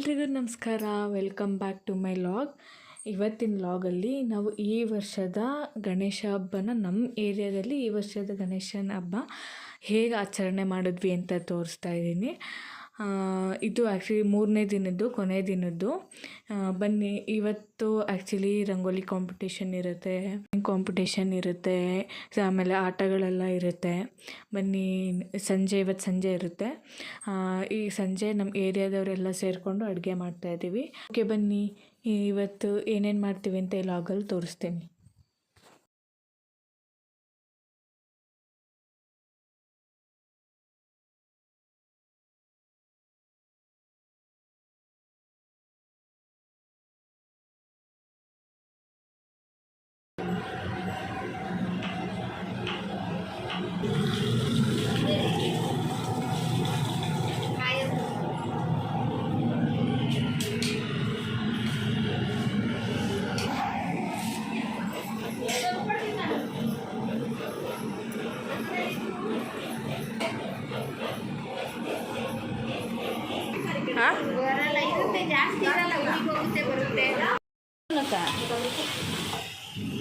ಎಲ್ರಿಗೂ ನಮಸ್ಕಾರ. Welcome back to my log ಇವತ್ತಿನ ಲಾಗಲ್ಲಿ ನಾವು ಈ ವರ್ಷದ ಗಣೇಶ ಹಬ್ಬನ ನಮ್ಮ ಏರಿಯಾದಲ್ಲಿ ಈ ವರ್ಷದ ಗಣೇಶನ ಹಬ್ಬ ಹೇಗೆ ಆಚರಣೆ ಮಾಡಿದ್ವಿ ಅಂತ ತೋರಿಸ್ತಾ ಇದ್ದೀನಿ. ಇದು ಆ್ಯಕ್ಚುಲಿ ಮೂರನೇ ದಿನದ್ದು, ಕೊನೆ ದಿನದ್ದು. ಬನ್ನಿ, ಇವತ್ತು ಆ್ಯಕ್ಚುಲಿ ರಂಗೋಲಿ ಕಾಂಪಿಟೇಷನ್ ಇರುತ್ತೆ ಕಾಂಪಿಟೇಷನ್ ಇರುತ್ತೆ, ಆಮೇಲೆ ಆಟಗಳೆಲ್ಲ ಇರುತ್ತೆ. ಬನ್ನಿ, ಸಂಜೆ, ಇವತ್ತು ಸಂಜೆ ಇರುತ್ತೆ. ಈ ಸಂಜೆ ನಮ್ಮ ಏರಿಯಾದವರೆಲ್ಲ ಸೇರಿಕೊಂಡು ಅಡುಗೆ ಮಾಡ್ತಾಯಿದ್ದೀವಿ ಓಕೆ ಬನ್ನಿ ಇವತ್ತು ಏನೇನು ಮಾಡ್ತೀವಿ ಅಂತ ಲಾಗಲ್ಲಿ ತೋರಿಸ್ತೀನಿ.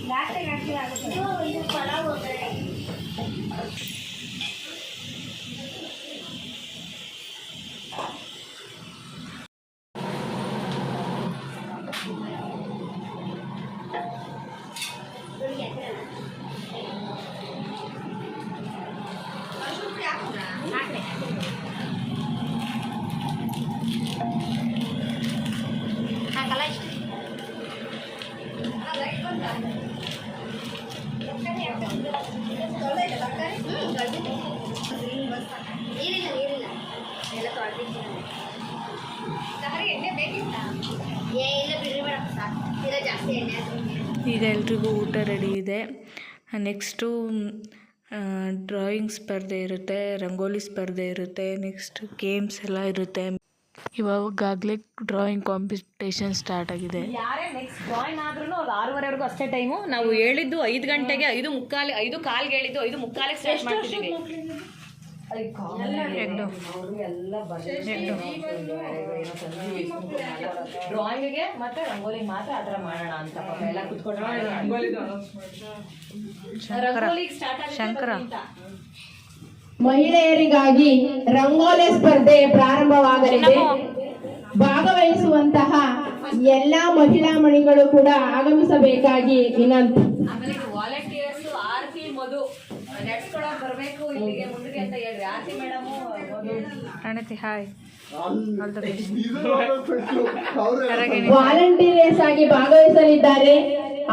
ಜಾಸ್ತಿ ಜಾಸ್ತಿ ಆಗುತ್ತೆ ಒಂದು ಪಲಾವ್ ಒಗ್ಗರಣೆ. ಈಗ ಎಲ್ರಿಗೂ ಊಟ ರೆಡಿ ಇದೆ. ನೆಕ್ಸ್ಟು ಡ್ರಾಯಿಂಗ್ ಸ್ಪರ್ಧೆ ಇರುತ್ತೆ ರಂಗೋಲಿ ಸ್ಪರ್ಧೆ ಇರುತ್ತೆ ನೆಕ್ಸ್ಟ್ ಗೇಮ್ಸ್ ಎಲ್ಲ ಇರುತ್ತೆ. ಇವಾಗಾಗಲೇ ಡ್ರಾಯಿಂಗ್ ಕಾಂಪಿಟೇಷನ್ ಸ್ಟಾರ್ಟ್ ಆಗಿದೆ. ಯಾರೇ ನೆಕ್ಸ್ಟ್ ಜಾಯಿನ್ ಆದ್ರೂ ಅವ್ರು ಆರೂವರೆವರೆಗೂ ಅಷ್ಟೇ ಟೈಮು ನಾವು ಹೇಳಿದ್ದು ಐದು ಗಂಟೆಗೆ ಐದು ಮುಕ್ಕಾಲು ಐದು ಕಾಲ್ಗೆ ಹೇಳಿದ್ದು ಐದು ಮುಕ್ಕಾಲಿಗೆ ಸ್ಟಾರ್ಟ್ ಎರಡು ಡ್ರಾಯಿಂಗ್ಗೆ ಮತ್ತೆ ರಂಗೋಲಿ ಮಾತ್ರ ಆತರ ಮಾಡೋಣ ಅಂತ ಪಾಪ ಎಲ್ಲ ಕುತ್ಕೊಂಡು ರಂಗೋಲಿ ಸ್ಟಾರ್ಟ್ ಶಂಕರ. ಮಹಿಳೆಯರಿಗಾಗಿ ರಂಗೋಲಿ ಸ್ಪರ್ಧೆ ಪ್ರಾರಂಭವಾಗಲಿದೆ. ಭಾಗವಹಿಸುವಂತಹ ಎಲ್ಲಾ ಮಹಿಳಾ ಮಣಿಗಳು ಕೂಡ ಆಗಮಿಸಬೇಕಾಗಿ ವಿನಂತಿ ಆಮೇಲೆ ವಾಲಂಟಿಯರ್ಸ್ ಆರತಿ ಮಧು ನಡ್ಸ್ಕೊಳಕ್ ಬರಬೇಕು ಇಲ್ಲಿಗೆ ಮುಂದಕ್ಕೆ ಅಂತ ಹೇಳ್ರಿ. Aarti madam Pranati hi. ಆಗಿ ಭಾಗವಹಿಸಲಿದ್ದಾರೆ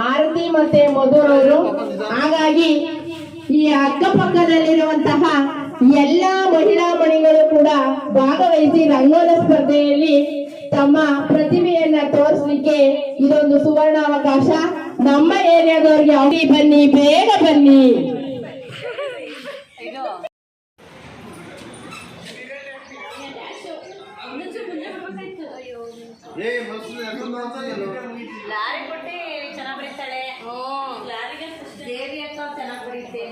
ಆರತಿ ಮತ್ತೆ ಮಧುರವರು. ಹಾಗಾಗಿ ಈ ಅಕ್ಕಪಕ್ಕದಲ್ಲಿರುವಂತಹ ಎಲ್ಲಾ ಮಹಿಳಾ ಮಣಿಗಳು ಕೂಡ ಭಾಗವಹಿಸಿ ರಂಗೋಲ ಸ್ಪರ್ಧೆಯಲ್ಲಿ ತಮ್ಮ ಪ್ರತಿಭೆಯನ್ನ ತೋರಿಸಲಿಕ್ಕೆ ಇದೊಂದು ಸುವರ್ಣ ಅವಕಾಶ ನಮ್ಮ ಏರಿಯಾದವ್ರಿಗೆ ಅವಳಿ ಬನ್ನಿ ಬೇಗ ಬನ್ನಿ. ಲಾರಿ ಕೊಟ್ಟಿ ಚೆನ್ನಾಗಿ ಬರೀತಾಳೆ. ಲಾರಿಗೆ ದೇವಿ ಅಕ್ಕ ಚೆನ್ನಾಗಿ ಬರೀತೆ.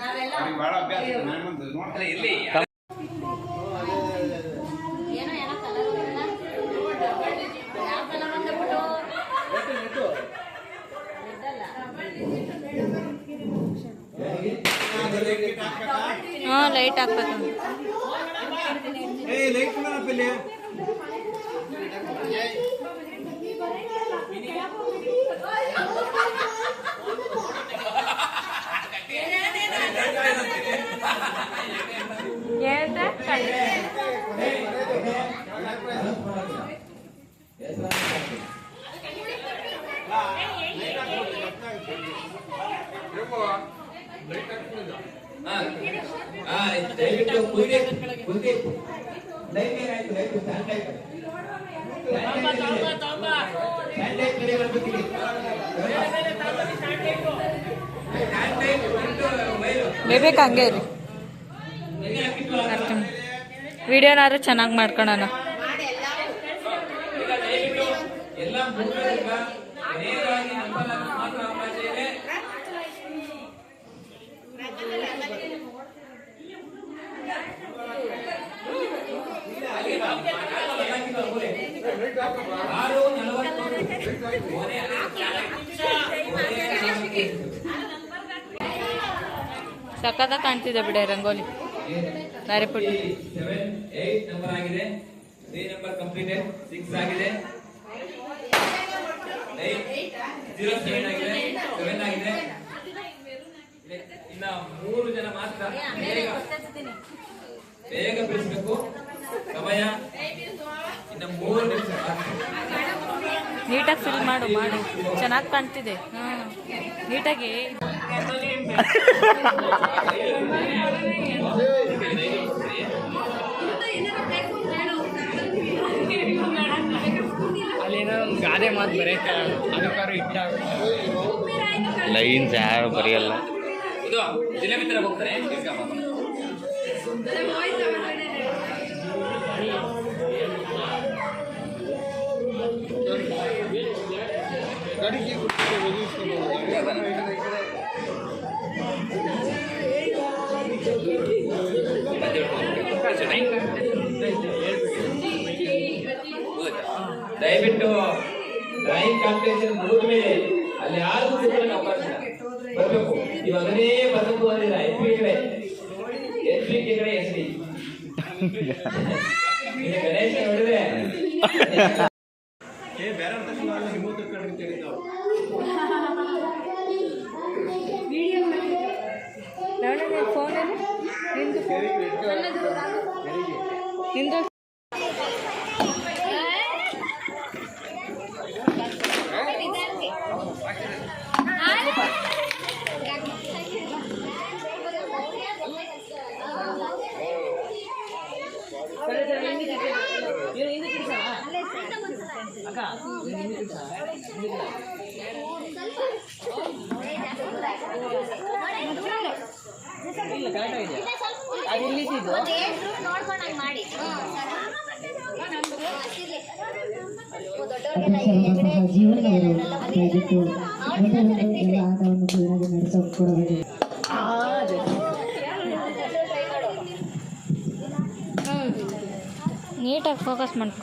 ನಾವೆಲ್ಲ ಏನೋ ಏನೋ ಕಲರ್ ಯಾವ ಕಲರ್ ಅಂತ ಬಿಟ್ಟು ಹಾಂ ಲೈಟ್ ಹಾಕ್ಬೇಕು ದಯವಿಟ್ಟು ಮುಂದೆ ಮುಂದೆ ಲೈಟ್ ಏನಾಯ್ತು ಲೈಟ್ ಸ್ಟ್ಯಾಂಡ್ ಸ್ಟ್ಯಾಂಡ್ ಕಡೆ ಬೇಬೇಕು ಹಂಗೆ ಇರಿ. ವಿಡಿಯೋನಾದ್ರೂ ಚೆನ್ನಾಗಿ ಮಾಡ್ಕೊಳೋಣ. ಎಲ್ಲ ಮೂರರಿಂದ ನೇರವಾಗಿ ನಂಬರ್ ಮಾತ್ರ ಅವಕಾಶ ಇದೆ ಆರು ನಲವತ್ತು ಕೊನೆ ಕೊನೆ ನಾಲ್ಕು. ಸಖತ್ತ ಕಾಣ್ತಿದೆ ಬಿಡ ರಂಗೋಲಿ. ದಾರಿ ಪುಟ್ಟಿ. ಆಗಿದೆ. ಆಗಿದೆ. ಮೂರು ಜನ ಮಾತ್ರ ಬೇಗ ಬಿಡಿಸ್ಬೇಕು. ಸಮಯ. ಇನ್ನ ಮೂರು ನಿಮಿಷ. ನೀಟಾಗಿ ಫಿಲ್ ಮಾಡು ಮಾಡು. ಚೆನ್ನಾಗಿ ಕಾಣ್ತಿದೆ. ಹಾಂ. ನೀಟಾಗಿ. ಲೈನ್ಸ್ ಯಾರು ಬರೆಯಲ್ಲ. ಇದು ಜಿಲ್ಲೆ ತರ ಹೋಗ್ತಾರೆ ದಯವಿಟ್ಟು ಡ್ರಾಯಿಂಗ್ ಕಾಂಪಿಟೇಷನ್ ಮುಗಿದ ಮೇಲೆ ಅಲ್ಲಿ ಯಾರು ಬರಬೇಕು. ಇವಾಗನೇ ಬರಬೇಕು ಅಂದಿಲ್ಲ ಎಸ್ ಪಿ ಕಡೆ ಎಸ್ ಪಿ ಕಡೆ ಎಸ್ ಡಿ ಗಣೇಶ ನೋಡಿದ್ರೆ. ಫೋನಲ್ಲಿ ನಿಂದು ನೋಡ್ಕೊಂಡು ಹಂಗ್ ಮಾಡಿ ಜೀವನವರು ದಯವಿಟ್ಟು ಎಲ್ಲ ಆಟವನ್ನು ಕ್ಲೀನಾಗಿ ನಡೆಸಿಕೊಡಬೇಕು ನೀಟಾಗಿ ಫೋಕಸ್ ಮಾಡ್ಕೊ.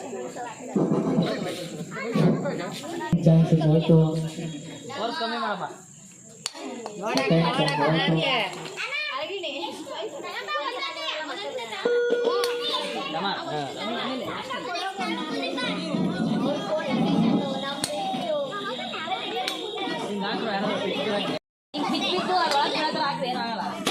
ಇಂಟ್ರೋ ಇಲ್ಲ ಇಂಗ್ಲಿಷ್ ಇಂಟ್ರೋ ಅಯ್ಯೋ ಚಾನ್ಸ್ ಆಯಿತು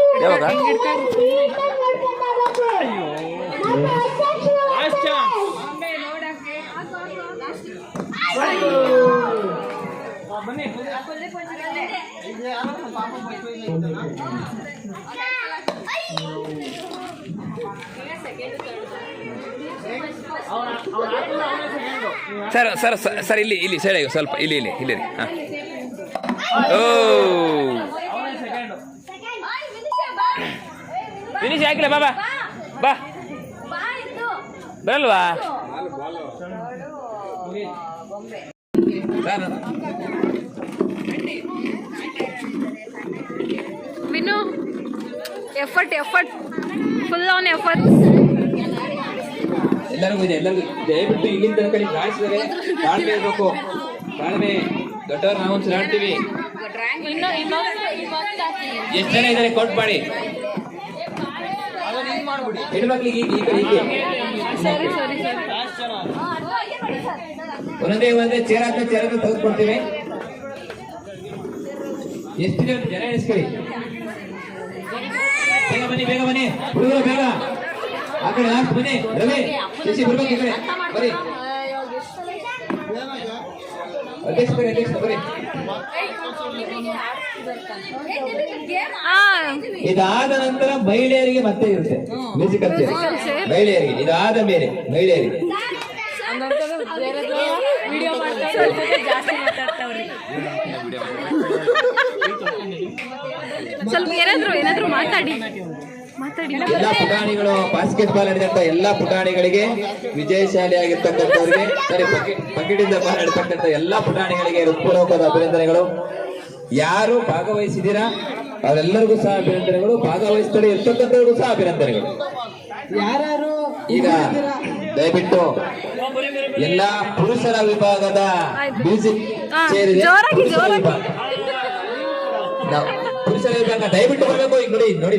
ಸರ್ ಸರ್ ಸರ್- ಸರ್ ಇಲ್ಲಿ ಇಲ್ಲಿ ಸೈಡ್ ಸ್ವಲ್ಪ ಇಲ್ಲಿ ಇಲ್ಲಿ ಇಲ್ಲಿ ಹಾಂ. ಓ. ಫಿನಿಶ್ ಹಾಕಿಲ್ಲ ಬಾ ಬಾ. ಬಾ. ಬರಲ್ವಾ? Vinu effort effort full on effort ಎಲ್ಲರಿಗೂ ಇದೆ ಎಲ್ಲರಿಗೂ ದಯವಿಟ್ಟು ಇಲ್ಲಿಂದ ತನಕ ನೀವು ರಾಯಿಸಿದರೆ ತಾಳ್ಮೆ ಇರಬೇಕು. ತಾಳ್ಮೆ ದೊಡ್ಡವ್ರು ನಾವು ಒಂದ್ಸಲ ಆಡ್ತೀವಿ ಎಷ್ಟು ಜನ ಇದ್ದಾರೆ ಕೊಟ್ಟು ಮಾಡಿ? ಹೆಣ್ಮಕ್ಳಿಗೆ ಒಂದೊಂದೇ ಒಂದೇ ಚೇರ್ ಹಾಕ ಚೇರ್ ಹಾಕ ತೆಗೆದುಕೊಡ್ತೀವಿ ಎಷ್ಟು ಜನ ಜನ ಎಣಿಸ್ಕೊಳ್ಳಿ ಬೇಗ ಬನ್ನಿ ಬೇಗ ಬನ್ನಿ. ಹುಡುಗರು ಬೇಗ ಆ ಕಡೆ ಲಾಸ್ಟ್ ಬನ್ನಿ ರವಿ. ಶಶಿ ಬರ್ಬೇಕು ಈ ಕಡೆ. ಬನ್ನಿ. ಅಧ್ಯಕ್ಷ ಬರೀ ಅಧ್ಯಕ್ಷ ಬನ್ನಿ ಇದಾದ ನಂತರ ಮಹಿಳೆಯರಿಗೆ ಮತ್ತೆ ಇರುತ್ತೆ. ಮ್ಯೂಸಿಕಲ್ ಚೇರ್ ಮಹಿಳೆಯರಿಗೆ ಇದಾದ ಮೇಲೆ ಮಹಿಳೆಯರಿಗೆ. ಸ್ವಲ್ಪ ಏನಾದ್ರು ಏನಾದ್ರು ಮಾತಾಡಿ. ಮಾತಾಡಿ. ಎಲ್ಲ ಪುಟಾಣಿಗಳು ಬಾಸ್ಕೆಟ್ ಬಾಲ್ ಆಡಿದಂತ ಎಲ್ಲಾ ಪುಟಾಣಿಗಳಿಗೆ ವಿಜಯಶಾಲಿ ಆಗಿರ್ತಕ್ಕಂಥವ್ರಿಗೆ ಸರಿ ಬಕೆಟ್ ಇಂದ ಬಾಲ್ ಆಡ್ತಕ್ಕಂಥ ಎಲ್ಲಾ ಪುಟಾಣಿಗಳಿಗೆ ಹೃತ್ಪೂರ್ವಕವಾದ ಅಭಿನಂದನೆಗಳು. ಯಾರು ಭಾಗವಹಿಸಿದೀರಾ ಅವರೆಲ್ಲರಿಗೂ ಸಹ ಅಭಿನಂದನೆಗಳು. ಭಾಗವಹಿಸ್ತಾರೆ ಇರ್ತಕ್ಕಂಥವ್ರಿಗೂ ಸಹ ಅಭಿನಂದನೆಗಳು. ಯಾರು ಈಗ ದಯವಿಟ್ಟು ಎಲ್ಲಾ ಪುರುಷರ ವಿಭಾಗದ ಮ್ಯೂಸಿಕ್ ಸೇರಿದೆ. ಪುರುಷರ ವಿಭಾಗ. ನಾವು ಪುರುಷರ ವಿಭಾಗ ದಯವಿಟ್ಟು ಬರಬೇಕು. ಈಗ ನೋಡಿ ನೋಡಿ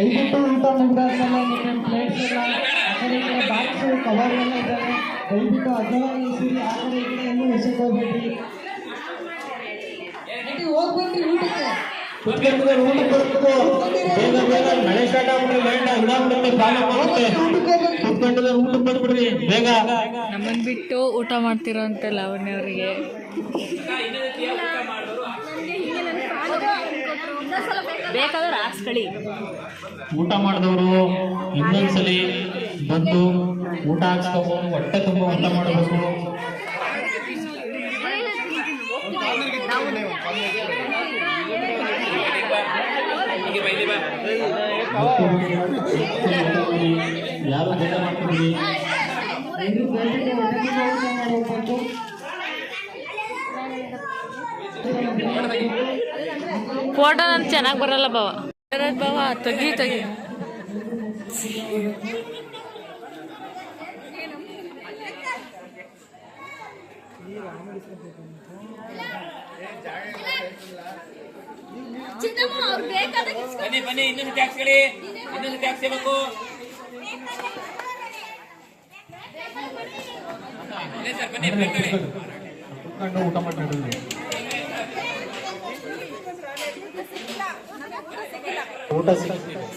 ದಯವಿಟ್ಟು ಊಟ ಮುಗಿದಾದ್ಮೇಲೆ ನಿಮ್ಮ ಪ್ಲೇಟ್ಸ್ ಎಲ್ಲ ಆ ಕಡೆ ಈ ಕಡೆ ಬಾಕ್ಸು ಕವರ್ ಎಲ್ಲ ಇದ್ದಾವೆ ದಯವಿಟ್ಟು ಅಗಲವಾಗಿ ಎಸೀರಿ ಆ ಕಡೆ ಈ ಕಡೆ ಎಲ್ಲೂ ಎಸೆಕ್ ಹೋಗ್ಬೇಡ್ರಿ ಹೋಗ್ಬೇಡ್ರಿ ಊಟಕ್ಕೆ ಕುತ್ಕೊಂಡಿದ್ದಾರೆ ಊಟಕ್ಕೆ ಬರ್ತದೆ ಬೇಗ. ಬೇಗ ಮಳೆ ಸ್ಟಾರ್ಟ್ ಆಗ್ಬಿಟ್ರೆ ಬೇಡ ಇದಾಗ್ಬಿಡುತ್ತೆ ಪ್ರಾಬ್ಲಮ್ ಆಗುತ್ತೆ ಕುತ್ಕೊಂಡಿದ್ದಾರೆ ಊಟಕ್ಕೆ ಬಂದ್ಬಿಡ್ರಿ ಬೇಗ ನಮ್ಮನ್ನು ಬಿಟ್ಟು ಊಟ ಮಾಡ್ತಿರೋ ಅಂತ ಲಾವಣ್ಯ ಅವರಿಗೆ ಬೇಕಾದ್ರೆ ಹಾಕ್ಸ್ಕೊಳ್ಳಿ ಊಟ ಮಾಡಿದವರು ಇನ್ನೊಂದ್ಸಲಿ ಬಂದು ಊಟ ಹಾಕ್ಸ್ಕೋಬಹುದು ಹೊಟ್ಟೆ ತುಂಬ ಊಟ ಮಾಡಬೇಕು ಬಾ ಯಾರು ಬೇಡ ಮಾಡ್ತೀವಿ ಫೋಟೋ ನನ್ ಚೆನ್ನಾಗಿ ಬರಲ್ಲ ಬಾವ. ಬಾವ ತೆಗಿ ತೆಗಿ. ಬನ್ನಿ ಬನ್ನಿ ಇನ್ನೊಂದು ಟ್ಯಾಕ್ಸ್ ಹೇಳಿ. ಇನ್ನೊಂದು ಟ್ಯಾಕ್ಸ್ ಬೇಕು ಸರ್ ಬನ್ನಿ ಪ್ಲೇಟ್ ತಗೊಳ್ಳಿ. ಊಟ ಸಿಗ್ತದೆ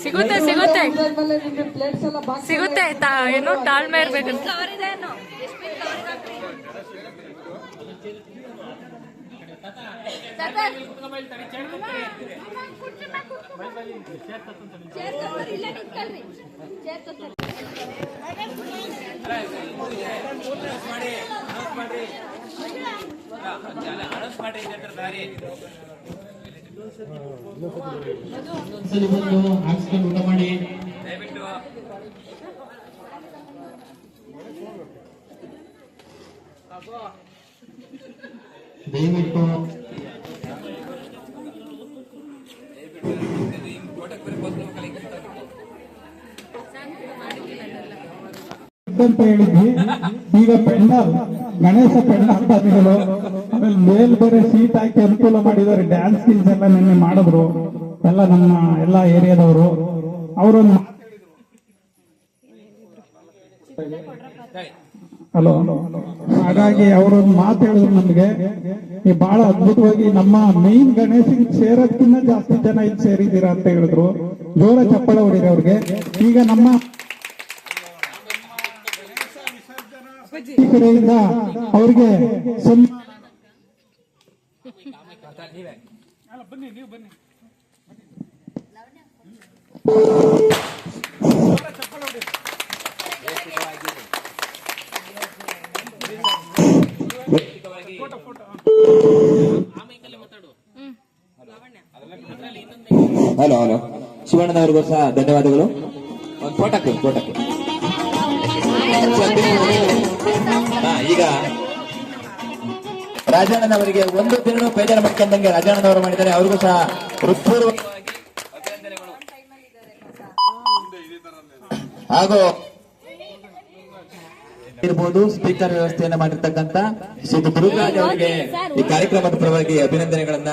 ಸಿಗುತ್ತೆ ಸಿಗುತ್ತೆ. ಸಿಗುತ್ತೆ ಏನು ತಾಳ್ಮೆ ಇರ್ಬೇಕು. ಅನೌನ್ಸ್ ಮಾಡ್ರಿ ಸರಿ ಬಂದು ಹಾಕ್ಸ್ಕೊಂಡು ಊಟ ಮಾಡಿ. ದಯವಿಟ್ಟು ಅಂತ ಹೇಳಿದ್ವಿ ಈಗ ಪೆಂಡಲ್ ಗಣೇಶ ಪೆಂಡಲ್ ಬಂದಿಗಳು ಆಮೇಲೆ ಮೇಲ್ ಬೇರೆ ಸೀಟ್ ಹಾಕಿ ಅನುಕೂಲ ಮಾಡಿದ್ದಾರೆ ಡ್ಯಾನ್ಸ್ ಸ್ಕಿಲ್ಸ್ ಎಲ್ಲ ನಿನ್ನೆ ಮಾಡಿದ್ರು. ಎಲ್ಲ ನಮ್ಮ ಎಲ್ಲ ಏರಿಯಾದವರು. ಅವರೊಂದು ಹಲೋ. ಹಾಗಾಗಿ ಅವರೊಂದು ಮಾತು ಹೇಳಿದ್ರು ನಮಗೆ. ಈ ಬಹಳ ಅದ್ಭುತವಾಗಿ ನಮ್ಮ ಮೈನ್ ಗಣೇಶಿಗೆ ಸೇರೋದಕ್ಕಿಂತ ಜಾಸ್ತಿ ಜನ ಇಲ್ಲಿ ಸೇರಿದ್ದೀರಾ ಅಂತ ಹೇಳಿದ್ರು. ಜೋರ ಚಪ್ಪಳ ಹೊಡಿರಿ ಅವ್ರಿಗೆ. ಈಗ ನಮ್ಮ ಕಡೆಯಿಂದ ಅವ್ರಿಗೆ ಸನ್ಮಾನ ಹಲೋ ಹಲೋ ಶಿವಣ್ಣನವ್ರಿಗೂ ಸಹ ಧನ್ಯವಾದಗಳು. ಒಂದು ಫೋಟೋ ಫೋಟೋ ಈಗ ರಾಜಣ್ಣನವರಿಗೆ ಒಂದು ತಿಂಗಳು ಬೇಜಾರು ಮಾಡ್ಕೊಂಡಂಗೆ ರಾಜಣ್ಣನವರು ಮಾಡಿದ್ದಾರೆ ಅವ್ರಿಗೂ ಸಹ ಹೃತ್ಪೂರ್ವಕವಾಗಿ. ಹಾಗೂ ಇರ್ಬೋದು ಸ್ಪೀಕರ್ ವ್ಯವಸ್ಥೆಯನ್ನ ಮಾಡಿರ್ತಕ್ಕಂತ ಶ್ರೀ ಗುರುರಾಜ್ ಅವರಿಗೆ ಈ ಕಾರ್ಯಕ್ರಮದ ಪರವಾಗಿ ಅಭಿನಂದನೆಗಳನ್ನ,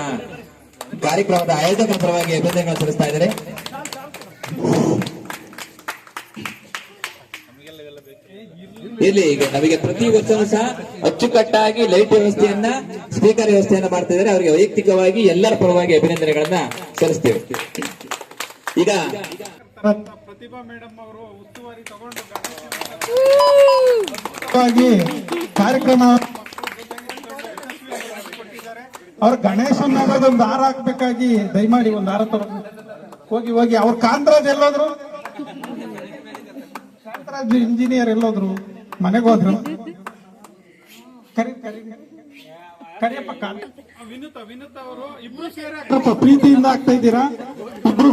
ಕಾರ್ಯಕ್ರಮದ ಆಯೋಜಕರ ಪರವಾಗಿ ಅಭಿನಂದನೆಗಳನ್ನು ಸಲ್ಲಿಸ್ತಾ ಇದ್ದಾರೆ ಇಲ್ಲಿ ಈಗ ನಮಗೆ ಪ್ರತಿ ವರ್ಷವೂ ಸಹ ಅಚ್ಚುಕಟ್ಟಾಗಿ ಲೈಟ್ ವ್ಯವಸ್ಥೆಯನ್ನ ಸ್ಪೀಕರ್ ವ್ಯವಸ್ಥೆಯನ್ನ ಮಾಡ್ತಾ ಇದ್ದಾರೆ. ಅವರಿಗೆ ವೈಯಕ್ತಿಕವಾಗಿ ಎಲ್ಲರ ಪರವಾಗಿ ಅಭಿನಂದನೆಗಳನ್ನ ಸಲ್ಲಿಸ್ತೇವೆ. ಈಗ ವಾಗಿ ಕಾರ್ಯಕ್ರಮ ಅವ್ರ ಗಣೇಶನ್ ಒಂದು ಹಾರ ಹಾಕ್ಬೇಕಾಗಿ ದಯಮಾಡಿ ಒಂದು ಹಾರ ತಗೊಂಡು ಹೋಗಿ ಹೋಗಿ. ಅವ್ರ ಕಾಂತರಾಜ್ ಎಲ್ಲೋದ್ರು? ಕಾಂತರಾಜ್ ಇಂಜಿನಿಯರ್ ಎಲ್ಲೋದ್ರು? ಮನೆಗೆ ಹೋದ್ರು. ಕರಿ ಕರಿ ಕರಿಯಪ್ಪ ಸ್ವಲ್ಪ ಪ್ರೀತಿಯಿಂದ ಆಗ್ತಾ ಇದ್ದೀರಾ? ಇಬ್ರು.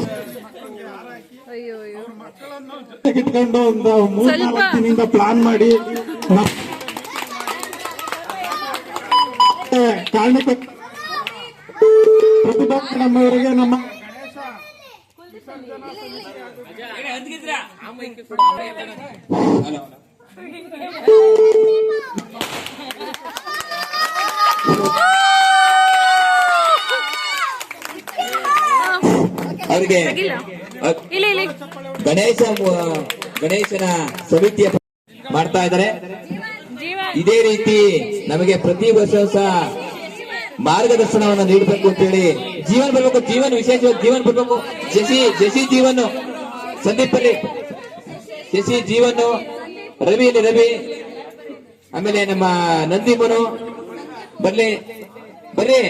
ಇಟ್ಕೊಂಡು ಒಂದು ಮೂರ್ ನಾಲ್ಕು ದಿನದಿಂದ ಪ್ಲಾನ್ ಮಾಡಿ. ಕಾರಣಕ್ಕೆ ಪ್ರತಿಭಾ ನಮ್ಮವರಿಗೆ ನಮ್ಮ ಅವರಿಗೆ ಗಣೇಶ ಗಣೇಶನ ಸಮಿತಿಯ ಮಾಡ್ತಾ ಇದ್ದಾರೆ. ಇದೇ ರೀತಿ ನಮಗೆ ಪ್ರತಿ ವರ್ಷ ಸಹ ಮಾರ್ಗದರ್ಶನವನ್ನು ನೀಡಬೇಕು ಅಂತ ಹೇಳಿ ಜೀವನ್ ಬರ್ಬೇಕು ಜೀವನ್ ವಿಶೇಷವಾಗಿ ಜೀವನ್ ಬರ್ಬೇಕು. ಜಸಿ ಜಸಿ ಜೀವನ್ ಸಂದೀಪ್ ಅಲ್ಲಿ. ಶಶಿ ಜೀವನ್ ರವಿ ಇಲ್ಲಿ ರವಿ. ಆಮೇಲೆ ನಮ್ಮ ನಂದಿ ಮನು. ಬರ್ಲಿ. ಬರ್ರಿ.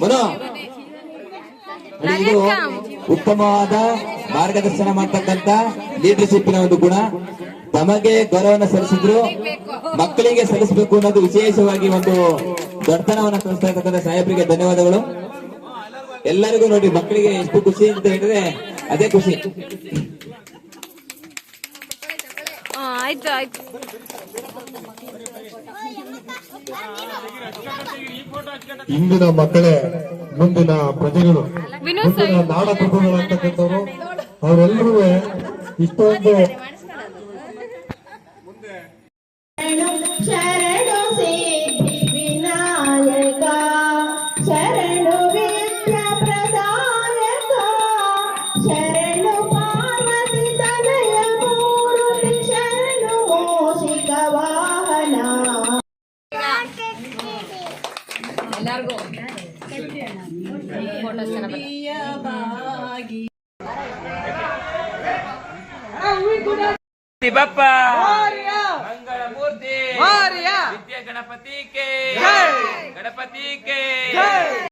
ಮನು. ಇದು ಉತ್ತಮವಾದ ಮಾರ್ಗದರ್ಶನ ಮಾಡ್ತಕ್ಕಂತ ಲೀಡರ್ಶಿಪ್ನ ಒಂದು ಗುಣ. ತಮಗೆ ಗೌರವನ ಸಲ್ಲಿಸಿದ್ರು, ಮಕ್ಕಳಿಗೆ ಸಲ್ಲಿಸಬೇಕು ಅನ್ನೋದು ವಿಶೇಷವಾಗಿ ಒಂದು ದೊಡ್ಡತನವನ್ನು ತೋರಿಸ್ತಾ ಇರ್ತಕ್ಕಂಥ ಸಾಹೇಬರಿಗೆ ಧನ್ಯವಾದಗಳು. ಎಲ್ಲರಿಗೂ ನೋಡಿ ಮಕ್ಕಳಿಗೆ ಎಷ್ಟು ಖುಷಿ ಅಂತ ಹೇಳಿದ್ರೆ ಅದೇ ಖುಷಿ. ಆಯ್ತು ಆಯ್ತು. ಇಂದಿನ ಮಕ್ಕಳೇ ಮುಂದಿನ ಪ್ರಜೆಗಳು ನಾಡ ಪ್ರಭುಗಳು ಅಂತಕ್ಕಂಥವ್ರು ಅವರೆಲ್ಲರೂ ಇಷ್ಟೊಂದು